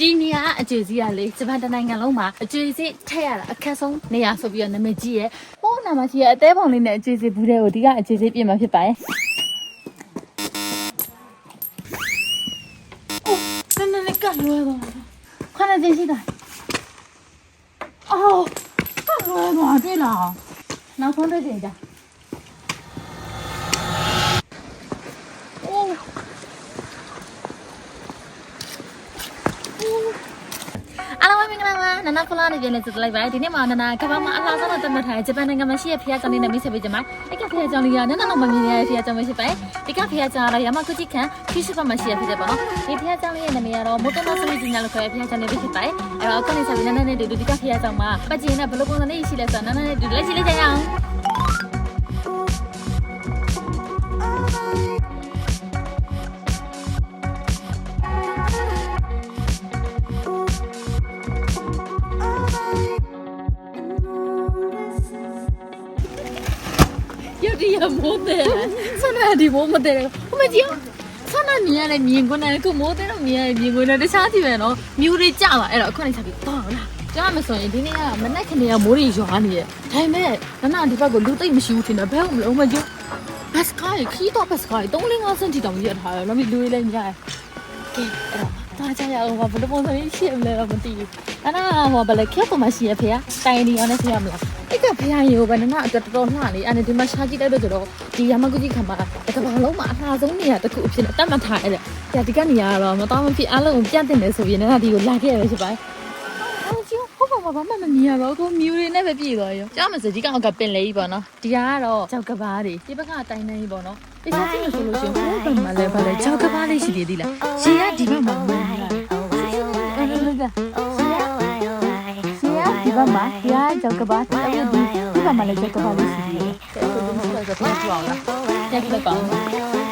ဒီနေရာအကျွေးစီးရလေဂျပန်တနိုင်ငံလုံးမှာအကျွေးစီးထက်ရတာအခက်ဆုံးနေရာဆိုပြီးတော့နာမည်ကြီးရဲ့ဟိုးနာမည်ကြီးရဲ့အသေးပုံလေးနဲ့အကျွေးစီးဘူးတဲ့ကိုဒီကအကျွေးစီးပြင်မှာဖြစ်ပါရဲ့အိုးနည်းနည်းလေးကလွယ်သွားတာခဏချင်းရှိတာအော်ကလွယ်သွားပြီလားနောက်ဆုံးတစ်ချိန်ကြာအိုး အားလုံးပဲမင်္ဂလာပါ နနာဖလာနေပြန်နေစလိုက်ပါဒီနေ့မှာနနာကမ္ဘာမှာအလားဆုံးတဲ့တမတ်ထိုင်ဂျပန်နိုင်ငံမှာရှိတဲ့ဖျားကြောင်လေးနဲ့မိတ်ဆက်ပေးကြမှာအဲ့ကဖျားကြောင်လေးကနနာတော့မမြင်ရတဲ့ဖျားကြောင်ပဲဖြစ်ပါတယ်ဒီကဖျားကြောင်ကတော့ရမကူချီခံခီရှိဖတ်မှာရှိရဖြစ်တယ်ပေါ့နော်ဒီဖျားကြောင်လေးရဲ့နာမည်ကတော့မိုတိုနိုဆိုမီဂျီညာလို့ခေါ်တဲ့ဖျားကြောင်လေးပဲဖြစ်ပါတယ်အဲ့တော့အခုနေဆက်ပြီးနနာနဲ့တူတူဒီကဖျားကြောင်မှာပတ်ကျင်နဲ့ဘယ်လိုပုံစံလေးရှိလဲဆိုတော့နနာနဲ့တူလက်ရှိလေးကြရအောင် မိုးတယ်ဆန္ဒဒီမိုးမတယ်ဟိုမကြည့်ဆန္ဒမြင်ရတဲ့မြင်ကွန်းနဲ့ခုမိုးတဲ့တော့မြင်ရတဲ့မြင်ကွန်းနဲ့တခြားကြည့်မယ်နော်မြူတွေကြပါအဲ့တော့အခုနေဆက်ပြီးတော့လားကြားမဆိုရင်ဒီနေ့ကမနက်ခနေကမိုးတွေရွာနေရဲ့ဒါပေမဲ့နနာဒီဘက်ကိုလူသိမ့်မရှိဘူးထင်တယ်ဘယ်ဟုတ်မလို့မကြည့်ဘတ်စကားခီးတော့ဘတ်စကား3.5စင်တီတောင်ရထားတယ်နော်မလူလေးလည်းကြားကဲအဲ့တော့ တာကြရအောင်ဘာလို့ပုံစံလေးရှင်းမလဲတော့မသိဘူးနနာဟောဘယ်လဲခက်ပေါ်မှာရှိရဖေကတိုင်ဒီအောင်နဲ့ဆရာမလားအဲ့ကဖေရေကိုပဲနနာအတွက်တော်တော်လှလေအဲ့ဒီမှာရှာကြည့်လိုက်တော့ကျတော့ဒီရမကူကြီးခံမှာတကဘာလုံးမှာအလှဆုံးနေရတစ်ခုအဖြစ်နဲ့တတ်မှတ်ထားရတယ်ကြာဒီကနေရတော့မတော်မဖြစ်အားလုံးကိုပြတ်တင်တယ်ဆိုရင်နနာဒီကိုလာခဲ့ရပဲဖြစ်ပါတယ်အော်ကျဟုတ်ပါဘာမှမမြင်ရတော့ကိုမြူတွေနဲ့ပဲပြည့်သွားရောကြားမစဒီကောင်ကပင်လေးပေါ့နော်ဒီကတော့ကြောက်ကဘာတွေဒီဘက်ကတိုင်နေကြီးပေါ့နော် ဒီစားကြည့်လို့ဆိုလို့ရှိရင်ဟိုဘက်မှာလည်းဗာလဲကြောက်ကဘာလေးရှိသေးသေးလားရှည်ကဒီဘက်မှာမမြင်ရဘူးဟုတ်ကဲ့ရှည်ကဒီဘက်မှာဒီကကြောက်ကဘာတော်တော်ဒီဒီဘက်မှာလည်းကြောက်ကဘာလေးရှိသေးတယ်အဲ့ဒါကိုဒီဆိုတော့ပြန်ကြည့်အောင်လားကြည့်လိုက်ပါဦး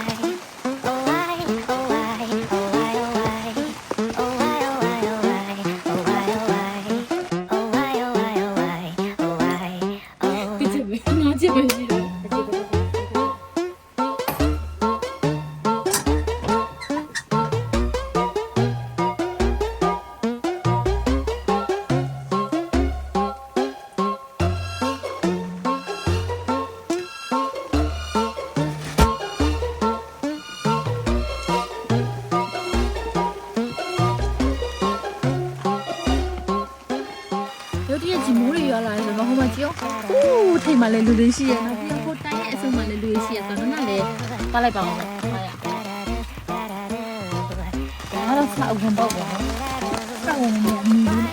တယ်ဆိုတော့ဟိုမှာကြည့်အောင်ဟိုးထိတ်မှလည်းလူတွေရှိရနော်ပြီးတော့ဟိုတိုင်းရဲ့အစုံမှလည်းလူတွေရှိရဆိုတော့နားလည်းပါလိုက်ပါအောင်ပါရအားတော့ဆောက်ဝင်ပေါ့ကွာဆောက်ဝင်နေအမီလေးနဲ့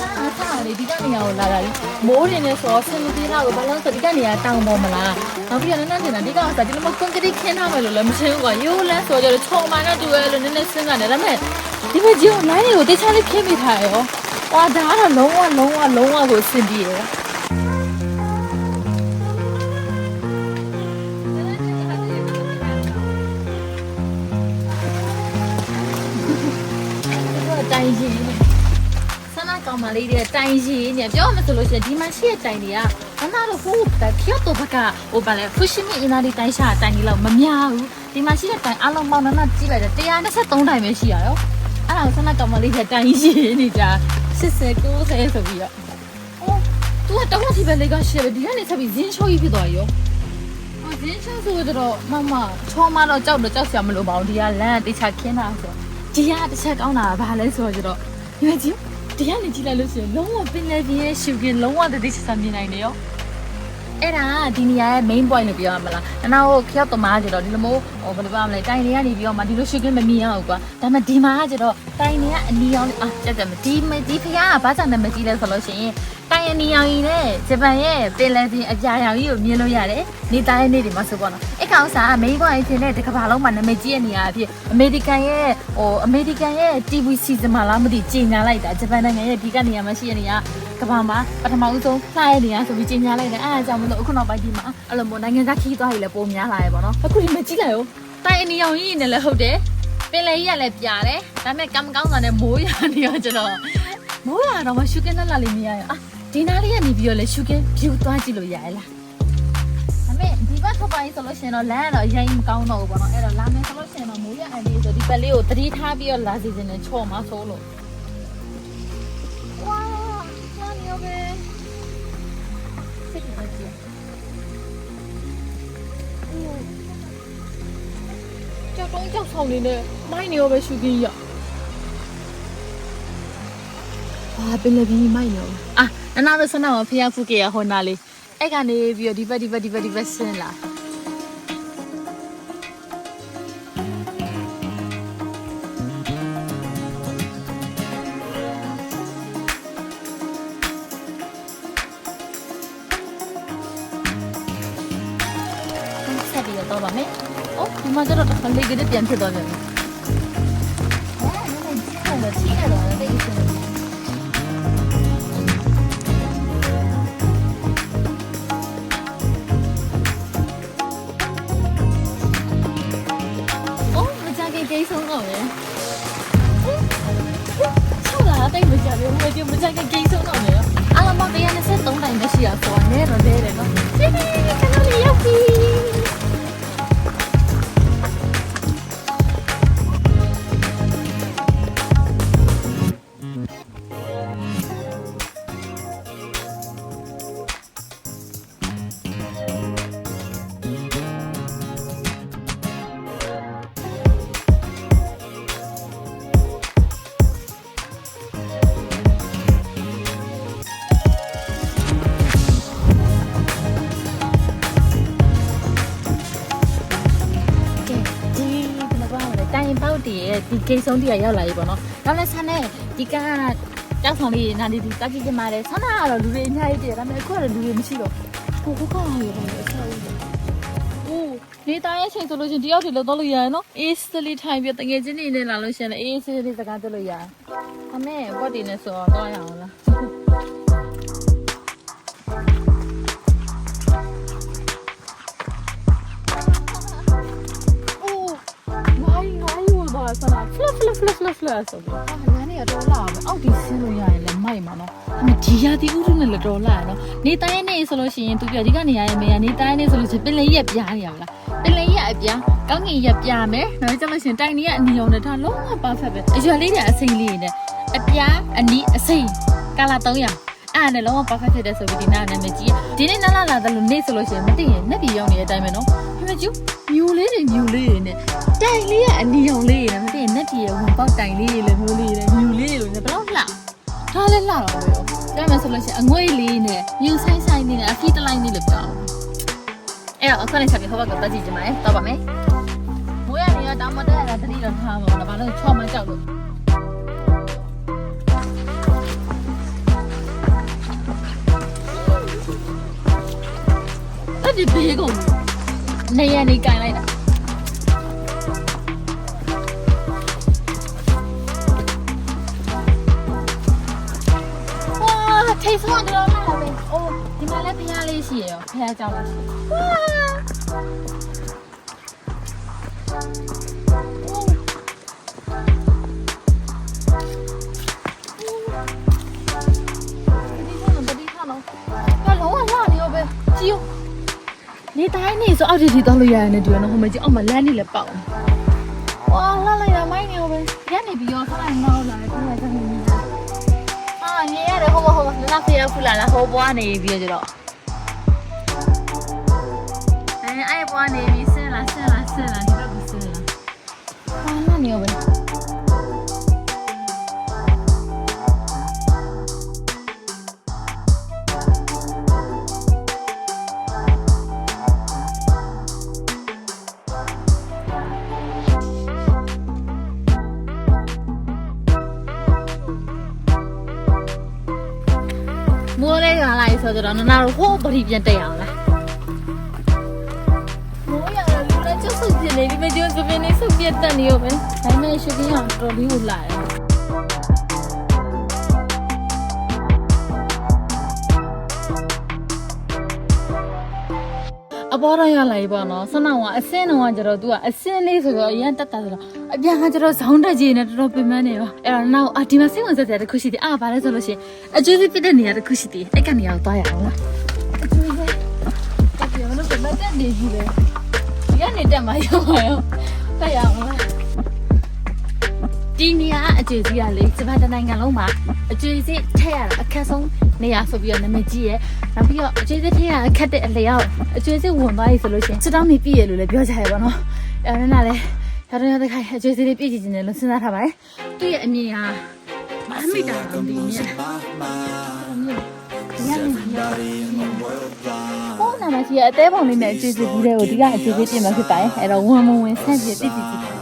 ဟာအားထားလေဒီကနေရာကိုလာတာလေမိုးတွေနဲ့ဆိုတော့ဆင်မပြေတော့ဘူးဘာလို့ဆိုဒီကနေရာတောင်ပေါ်မလားနောက်ပြီးတော့နန်းနန်းတင်တာဒီကောင်ကဒီလိုမျိုးကွန်ကရစ်ခင်းထားမယ်လို့လည်းမရှင်းဘူးကွာရိုးလန်းဆိုကြတော့ချုံမှန်တော့တူရဲလို့နည်းနည်းစဉ်းစားနေဒါပေမဲ့ ဒီမကြီးကိုလိုင်းတွေကိုတခြားလေးခင်းမိထားရရော။ဝါဒါကတော့လုံးဝလုံးဝလုံးဝကိုအဆင်ပြေရယ်။တိုင်ကြီးဆန္ဒကောင်မလေးတွေတိုင်ကြီးเนี่ยပြောမှဆိုလို့ရှိရင်ဒီမှာရှိတဲ့တိုင်တွေကဘာမှတော့ဟိုတကီယိုတိုဘကဟိုဗာလဲဖူရှီမီအင်နာဒီတိုင်ရှာတိုင်ကြီးလောက်မများဘူးဒီမှာရှိတဲ့တိုင်အလုံးပေါင်းတော့ကြည့်လိုက်တယ်123တိုင်ပဲရှိရရော အဲ့ဒါကိုဆန္ဒကောင်မလေးကတိုင်ရှိနေကြ80 90ဆိုပြီးတော့အော်သူကတော့ဝတိပဲလေးကရှယ်ပဲဒီကနေဆက်ပြီးဇင်းချိုးကြီးဖြစ်သွားရောအော်ဇင်းချိုးဆိုတော့မမချောမတော့ကြောက်တော့ကြောက်စရာမလိုပါဘူးဒီကလမ်းကတခြားခင်းတာဆိုဒီကတစ်ချက်ကောင်းတာကဘာလဲဆိုတော့ကျတော့ဒီမကြီးဒီကနေကြည့်လိုက်လို့ရှိရင်လုံးဝပင်လယ်ပြင်ရဲ့ရှူကင်လုံးဝတတိချာမြင်နိုင်တယ်ရော အဲ့ဒါဒီနေရာရဲ့ main point လို့ပြောရမလား။အနောက်ကိုခရောက်တမားကြတော့ဒီလိုမျိုးဟိုဘယ်လိုပြောမလဲတိုင်တွေကနေပြီးတော့မှဒီလိုရှုခင်းမမြင်ရဘူးကွာ။ဒါပေမဲ့ဒီမှာကကြတော့တိုင်တွေကအနီရောင်အာကြက်ကြက်ဒီမဒီဖရားကဘာကြောင့်နာမည်ကြီးလဲဆိုလို့ရှိရင် တိုင်အနီရောင်ကြီးနဲ့ဂျပန်ရဲ့ပင်လယ်ပြင်အပြာရောင်ကြီးကိုမြင်လို့ရတယ်။နေသားရဲ့နေ့တွေမှာဆိုပေါ့နော်။အဲ့ကောင်စား main point ဖြစ်တဲ့တကဘာလုံးမှာနာမည်ကြီးတဲ့နေရာအဖြစ်အမေရိကန်ရဲ့ဟိုအမေရိကန်ရဲ့ TV season မှာလားမသိကြီးညာလိုက်တာဂျပန်နိုင်ငံရဲ့ဒီကနေရာမှာရှိတဲ့နေရာကဘာမှာပထမဦးဆုံးလှရတဲ့နေရာဆိုပြီးကြီးညာလိုက်တယ်အဲအကြောင်းမလို့အခုနောက်ပိုင်းဒီမှာအဲ့လိုမျိုးနိုင်ငံသားခီးသွားရည်လည်းပုံများလာရပေါ့နော်အခုဒီမကြည့်လိုက်ရောတိုင်အနီအောင်ကြီးနဲ့လည်းဟုတ်တယ်ပင်လေကြီးကလည်းပြာတယ်ဒါပေမဲ့ကံမကောင်းတာနဲ့မိုးရနေရောကျွန်တော်မိုးရတော့မှရှုကင်းလက်လာလေးမြင်ရရအာ ဒီနားလေးကနေပြီးတော့လေရှုကင်း view သွားကြည့်လို့ရရလားဒါပေမဲ့ဒီဘက်ထွက်ပိုင်းဆိုလို့ရှိရင်တော့လမ်းကတော့အရင်မကောင်းတော့ဘူးပေါ့နော်အဲ့တော့လာမယ်ဆိုလို့ရှိရင်တော့မိုးရအန်ဒီဆိုဒီဘက်လေးကိုသတိထားပြီးတော့လာစီစဉ်နေချော့မှာဆိုလို့ဝါလာနေရောပဲစိတ်ကကြည့်ကြောက်တုံးကြောက်ဆောင်နေနဲ့မိုင်းနေရောပဲရှူကြီးရအာပင်လည်းပြီးမိုင်းရောအာ နနာတို့ဆန္ဒမှာဖျားဖုကေရဟိုနာလေးအဲ့ကနေပြီးတော့ဒီဘက်ဒီဘက်ဒီဘက်ဒီဘက်ဆင်းလာဆက်ပြီးတော့ပါမယ်။အော်ဒီမှာကျတော့တစ်ခါလေးကလေးပြန်ဖြစ်သွားပြန်ပြီ။အဲနည်းနည်းကြီးတယ်တော့တိတ်ဆိုး။အော် တိတ်မကြဘူးမကြမကြခင်ကိန်းဆုံးတော့မယ်။အားလုံးပေါင်း123တိုင်ပဲရှိရဆိုတော့နဲတော့နဲတယ်နော်။ဒီဒီကနော်လေးရောက်ပြီ။ ဂိတ်ဆုံးတည်းရောက်လာပြီပေါ့နော်။ဒါနဲ့ဆန်းနဲ့ဒီကကြောက်ဆောင်လေးနာနေဒီတက်ကြည့်ကြမှာလေဆန်းနာကတော့လူတွေအများကြီးတည်းဒါပေမဲ့အခုကတော့လူတွေမရှိတော့ကိုကိုကောင်းရပါမယ်ဆောက်ဦး။အိုးနေတိုင်းရဲ့ချိန်ဆိုလို့ချင်းတယောက်တည်းလောက်တော့လို့ရတယ်နော်။အေးစလီထိုင်ပြတငယ်ချင်းနေနေလာလို့ရှင်လေအေးစလီစကားပြောလို့ရတယ်။အမေဘော်ဒီနဲ့ဆိုတော့ရအောင်လား။ င်းဝပါဆလာဖလဖလဖလဖလဖလဆိုတော့အာလမ်းနေရတော့လာပဲအောက်ဒီဆင်းလို့ရရင်လည်းမိုက်မှာနော်အမေဒီရာဒီဥရုနဲ့လည်းတော်လာရနော်နေတိုင်းနေဆိုလို့ရှိရင်သူပြောဒီကနေရရဲ့မေရနေတိုင်းနေဆိုလို့ရှိရင်ပင်လေရက်ပြားနေရမလားပင်လေရက်အပြားကောင်းကင်ရက်ပြားမယ်နောက်ကျလို့ရှိရင်တိုင်နေရအနီအောင်နဲ့ဒါလုံးဝ perfect ပဲအရွယ်လေးတွေအစိမ့်လေးတွေနဲ့အပြားအနီအစိမ့်ကာလာ300 အဲ့နဲ့လုံးဝ perfect ဖြစ်တဲ့ဆိုပြီးဒီနာနာမည်ကြီးဒီနေ့နားလာလာတယ်လို့နေဆိုလို့ရှိရင်မသိရင်နှစ်ပြည်ရောက်နေတဲ့အတိုင်းပဲနော်ဟိုမကျူမြူလေးတွေမြူလေးတွေနဲ့တိုင်လေးကအနီအောင်လေးတွေနဲ့မသိရင်နှစ်ပြည်ရဲ့ဝင်ပေါက်တိုင်လေးတွေလည်းမျိုးလေးတွေမြူလေးတွေလည်းဘယ်တော့လှဒါလည်းလှတော့ပဲရောဒါမှဆိုလို့ရှိရင်အငွေ့လေးနဲ့မြူဆိုင်ဆိုင်လေးနဲ့အဖီးတလိုက်လေးလည်းပြောင်းအဲ့တော့အခုနဲ့ဆက်ပြီးဟောဘကပတ်ကြည့်ကြမှာတော့ပါမယ်မိုးရနေရတောင်းမတက်ရတာတတိတော့ထားပါတော့ဘာလို့ချော့မကြောက်လို့ အဲ့ဒီဘေးကုန်နေရနေကြိုင်လိုက်တာဝါထိတ်ဆုံးတော့လာပဲအိုးဒီမှာလည်းဖျားလေးရှိရရောဖျားကြောက်လားရှိဝါ နေတိုင်းနေဆိုအောက်ထစ်ထိတော့လို့ရရတယ်ဒီကနော်ဟိုမကြီးအောက်မှာလမ်းနေလည်းပေါက်တယ်။ဝါလာလိုက်ရမိုင်းနေရောပဲ။ရနေပြီးတော့ခဏငေါလာတယ်ခဏခဏနေ။အာနေရတယ်ဟိုဘဟိုဘနာဖေရခုလာလာဟိုဘွားနေပြီးကြတော့အဲအဲ့ဘွားနေပြီးဆင်းလာဆင်းလာဆင်းလာဒီဘက်ကဆင်းလာ။ဟာလာနေရောပဲ မိုးလေးကလာဆိုတော့နနာတို့ဟိုပရိပြန်တက်ရအောင်လားမိုးရလူလည်းကျဆုပ်ပြနေဒီမကျုပ်ကပင်နေဆုပ်ပြတက်နေရောပဲဒါပေမဲ့ရှုပ်ကြီးအောင်တော်လေးကိုလာတယ် ပေါ်တော့ရလာပြီပေါ့နော်ဆနအောင်ကအစင်းတော့ကကျတော့ तू ကအစင်းလေးဆိုတော့အရင်တက်တာဆိုတော့အပြန်ကကျတော့ဇောင်းတက်ကြီးနေတော်တော်ပင်ပန်းနေပါအဲ့တော့နောက်အဒီမှာစိတ်ဝင်စားစရာတစ်ခုရှိသေးအာဗါလဲဆိုလို့ရှိရင်အကျိုးစီးပြတဲ့နေရာတစ်ခုရှိသေးအဲ့ကနေရောက်သွားရအောင်လားအကျိုးစီးတက်ပြမလို့မတက်နေစီကြီးလဲဒီကနေတက်မှာရောက်ပါရောတက်ရအောင်လား ဒီနေရာအကျေစီကလေဂျပန်တနိုင်ငံလုံးမှာအကျေစီထက်ရတာအခက်ဆုံးနေရာဆိုပြီးတော့နာမည်ကြီးရဲ့နောက်ပြီးတော့အကျေစီထက်ရအခက်တဲ့အလျောက်အကျေစီဝင်သွားပြီဆိုလို့ရှိရင်စတောင်းနေပြည့်ရလို့လည်းပြောကြရပါတော့အဲဒါနဲ့လည်းရတော့ရတဲ့ခိုင်အကျေစီလေးပြည့်ကြည့်နေလို့စဉ်းစားထားပါတယ်သူ့ရဲ့အမြင်ဟာမအမိတာတော့ဒီမြင်ဒီရနေဟိုနာမရှိအသေးပုံလေးနဲ့အကျေစီကြီးတဲ့ကိုဒီကအကျေစီပြင်မှာဖြစ်ပါတယ်အဲ့တော့ဝင်ဝင်ဆန့်ပြည့်ပြည့်ကြည့်ကြည့် I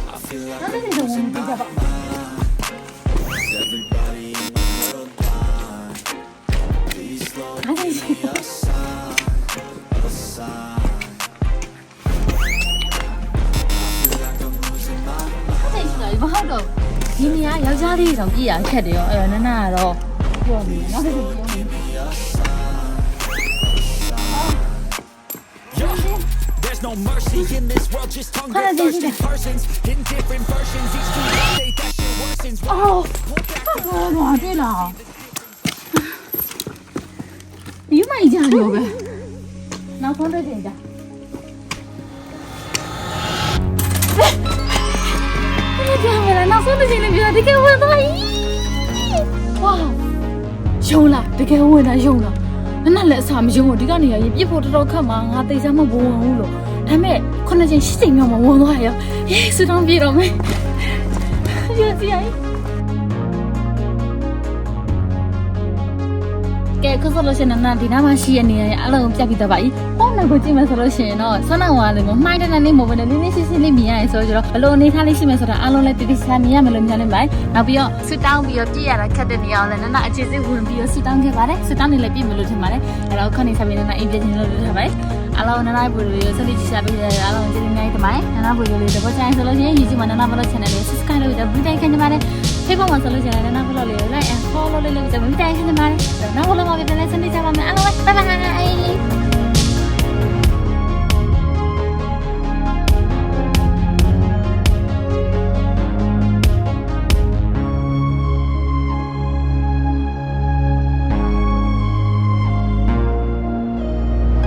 လေးချင်းရှိသွားပြီ။နောက်တစ်ချိန်တော့ဝင်ကြပါအားလုံးရှိအဲ့ဒါမဟုတ်တော့ဒီနေရာယောက်ျားလေးတောင်ကြည့်ရခ There's no mercy in this world, just hunger thirsty persons in different versions. Each new update, that shit worsens. အော်ဘာဘာတွေ့လားဒီမိုင်ကြရောပဲနောက်ဆုံးတစ်ချိန်ကြာအဲ့ဒါမလားနောက်ဆုံးတစ်ချိန်လည်းပြောတကယ်ဝင်သွားပြီဝါယုံလားတကယ်ဝင်တာယုံလားနနလည်းအစာမယုံဘူးဒီကနေရပြစ်ဖို့တော်တော်ခက်မှာငါသိစားမဘဝင်ဘူးလို့ ဒါပေမဲ့ခုနှစ်ချိန်ရှစ်ချိန်မြောက်မှဝင်သွားရရောရေးစတောင်းပြေတော့မယ်ရစီအိုင်ကဲခုဆိုလို့ရှိရင်တော့ဒီနားမှာရှိရနေရအလုံးပြတ်ပြီးတော့ပါပြီ။ဟောနောက်ကိုကြည့်မယ်ဆိုလို့ရှိရင်တော့ဆွမ်းနာဝါလေးကိုမှိုင်းတဲ့နေမို့ပဲလေလေးလေးရှင်းရှင်းလေးမြင်ရတယ်ဆိုတော့ဘလို့အနေထားလေးရှိမယ်ဆိုတာအလုံးလည်းတတိချာမြင်ရမယ်လို့မြင်နေပါတယ်။နောက်ပြီးတော့ဆူတောင်းပြီးတော့ပြည့်ရတာခက်တဲ့နေရာကိုလည်းနနအခြေစစ်ဝင်ပြီးတော့ဆူတောင်းခဲ့ပါတယ်။ဆူတောင်းနေလည်းပြည့်မယ်လို့ထင်ပါတယ်။အဲတော့ခဏနေဆက်ပြီးနနအိမ်ပြည့်ခြင်းလို့လုပ်ထားပါတယ်။ အလုံးနနဘူရီကိုဆက်လက်ကြည့်ရှာပေးကြတဲ့အလုံးကျေးဇူးများတင်ပါတယ်။နနဘူရီလေးတော့ချိုင်းဆိုလို့ရှိရင် YouTube မှာနနဘလော့ channel လေး subscribe လုပ်ကြပြီးတိုင်းခင်ကြပါတယ်။ Facebook မှာဆိုလို့ရှိရင်နနဘလော့လေးကို like and follow လေးလုပ်ကြပြီးတိုင်းခင်ကြပါတယ်။နောက်ဘလော့မှာပြန်လဲဆက်နေကြပါမယ်။အားလုံးပဲ bye bye